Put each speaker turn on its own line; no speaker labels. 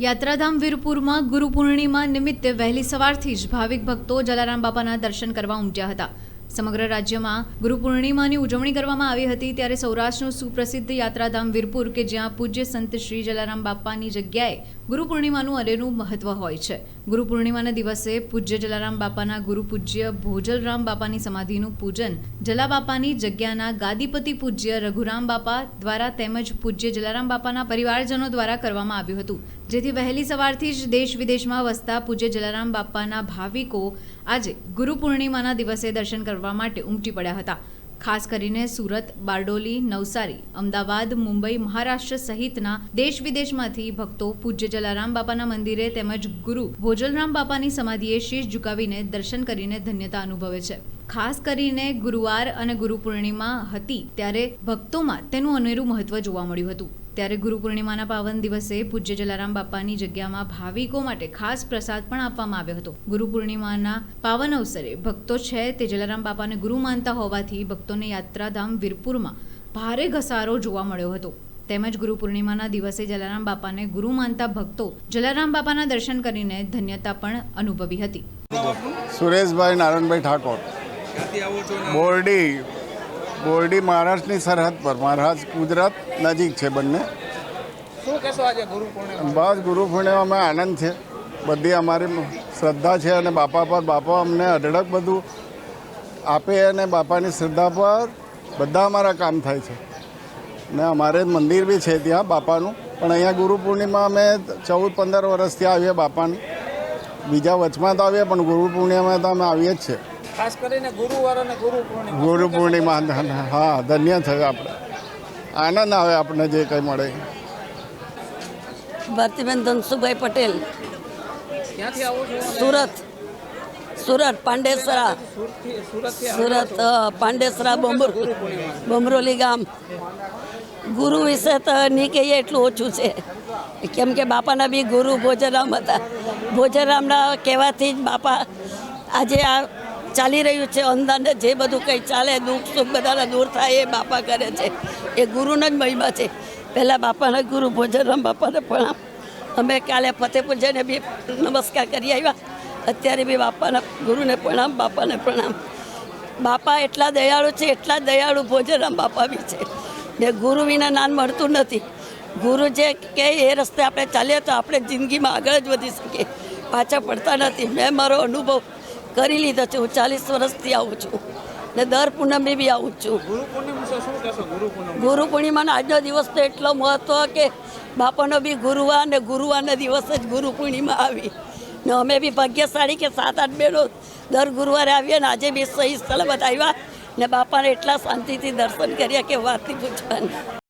યાત્રાધામ વીરપુરમાં ગુરુ પૂર્ણિમા નિમિત્તે વહેલી સવારથી જ ભાવિક ભક્તો જલારામ બાપાના દર્શન કરવા ઉમટ્યા હતા. સમગ્ર રાજ્યમાં ગુરુ પૂર્ણિમાની ઉજવણી કરવામાં આવી હતી ત્યારે સૌરાષ્ટ્રનું સુપ્રસિદ્ધ યાત્રાધામ વીરપુર કે જ્યાં પૂજ્ય સંત શ્રી જલારામ બાપાની જગ્યાએ ગુરુ પૂર્ણિમાનું અરેનું મહત્વ હોય છે. ગુરુ પૂર્ણિમાના દિવસે પૂજ્ય જલારામ બાપાના ગુરુ પૂજ્ય ભોજલરામ બાપાની સમાધિનું પૂજન જલા બાપાની જગ્યાના ગાદીપતિ પૂજ્ય રઘુરામ બાપા દ્વારા તેમજ પૂજ્ય જલારામ બાપાના પરિવારજનો દ્વારા કરવામાં આવ્યું હતું. જેથી વહેલી સવારથી જ દેશ વિદેશમાં વસતા પૂજ્ય જલારામ બાપાના ભાવિકો આજે ગુરુ પૂર્ણિમાના દિવસે દર્શન કરવા માટે ઉમટી પડ્યા હતા. ખાસ કરીને સુરત, બારડોલી, નવસારી, અમદાવાદ, મુંબઈ, મહારાષ્ટ્ર સહિતના દેશ વિદેશમાંથી ભક્તો પૂજ્ય જલારામ બાપાના મંદિરે તેમજ ગુરુ ભોજલરામ બાપાની સમાધિએ શીશ ઝુકાવીને દર્શન કરીને ધન્યતા અનુભવે છે. ખાસ કરીને ગુરુવાર અને ગુરુ પૂર્ણિમા હતી ત્યારે ભક્તોમાં તેનું અનેરું મહત્વ જોવા મળ્યું હતું. ત્યારે ગુરુ પૂર્ણિમાના પાવન દિવસે પૂજ્ય જલારામ બાપાની જગ્યામાં ભાવિકો માટે ખાસ પ્રસાદ પણ આપવામાં આવ્યો હતો. ગુરુ પૂર્ણિમાના પાવન અવસરે ભક્તો છે તે જલારામ બાપાને ગુરુ માનતા હોવાથી ભક્તોને યાત્રાધામ વીરપુરમાં ભારે ઘસારો જોવા મળ્યો હતો. તેમજ ગુરુ પૂર્ણિમાના દિવસે જલારામ બાપાને ગુરુ માનતા ભક્તો જલારામ બાપાના દર્શન કરીને ધન્યતા પણ અનુભવી હતી.
સુરેશભાઈ નારાયણભાઈ ઠાકોર. બોરડી બોરડી મહારાષ્ટ્રની સરહદ પર. મહારાષ્ટ્ર ગુજરાત નજીક છે બંને.
શું કહેશો આજે ગુરુ પૂર્ણિમા?
બસ ગુરુ પૂર્ણિમામાં આનંદ છે. બધી અમારી શ્રદ્ધા છે અને બાપા પર. બાપા અમને અઢળક બધું આપે અને બાપાની શ્રદ્ધા પર બધા અમારા કામ થાય છે. ને અમારે મંદિર બી છે ત્યાં બાપાનું. પણ અહીંયા ગુરુ પૂર્ણિમા અમે ચૌદ પંદર વર્ષથી આવીએ બાપાની. બીજા વચમાં તો આવીએ પણ ગુરુ પૂર્ણિમામાં તો અમે આવીએ જ છે
ખાસ કરીને ગુરુવાર અને ગુરુ પૂર્ણિમા.
ગુરુ પૂર્ણિમા હા ધન્ય થયું આપણે. આનંદ આવે આપણને જે કંઈ મળે.
ભારતીબેન ધનસુભાઈ પટેલ.
ક્યાંથી આવો છો?
સુરત. સુરત પાંડેસરા. સુરત પાંડેસરા બમર બમરોલી ગામ. ગુરુ વિશે તો નહીં કહીએ એટલું ઓછું છે. કેમ કે બાપાના બી ગુરુ ભોજરામ હતા. ભોજરામના કહેવાથી જ બાપા આજે આ ચાલી રહ્યું છે, અંધાને જે બધું કંઈ ચાલે, દુઃખ સુખ બધાના દૂર થાય, એ બાપા કરે છે. એ ગુરુનો જ મહિમા છે. પહેલાં બાપાના ગુરુ ભોજરામ બાપાને પ્રણામ. અમે કાલે ફતેપુર જઈને બી નમસ્કાર કરી આવ્યા. અત્યારે બી બાપાના ગુરુને પ્રણામ, બાપાને પ્રણામ. બાપા એટલા દયાળુ છે, એટલા દયાળુ ભોજરામ બાપા બી છે. ને ગુરુ વિના નાન મળતું નથી. ગુરુ જે કે એ રસ્તે આપણે ચાલીએ તો આપણે જિંદગીમાં આગળ જ વધી શકીએ. પાછા પડતા નથી. મેં મારો અનુભવ કરી લીધો છે. હું ચાલીસ વર્ષથી આવું છું ને દર પૂનમે બી આવું છું. ગુરુ પૂર્ણિમાનો આજનો દિવસ તો એટલો મહત્વ કે બાપાનો બી ગુરુવાર ને ગુરુવારના દિવસે જ ગુરુ પૂર્ણિમા આવી. ને અમે બી ભાગ્યશાળી કે સાત આઠ બહેનો દર ગુરુવારે આવીએ ને આજે બી સહી સલામત આવ્યા ને બાપાને એટલા શાંતિથી દર્શન કર્યા કે વાતથી પૂછવાની.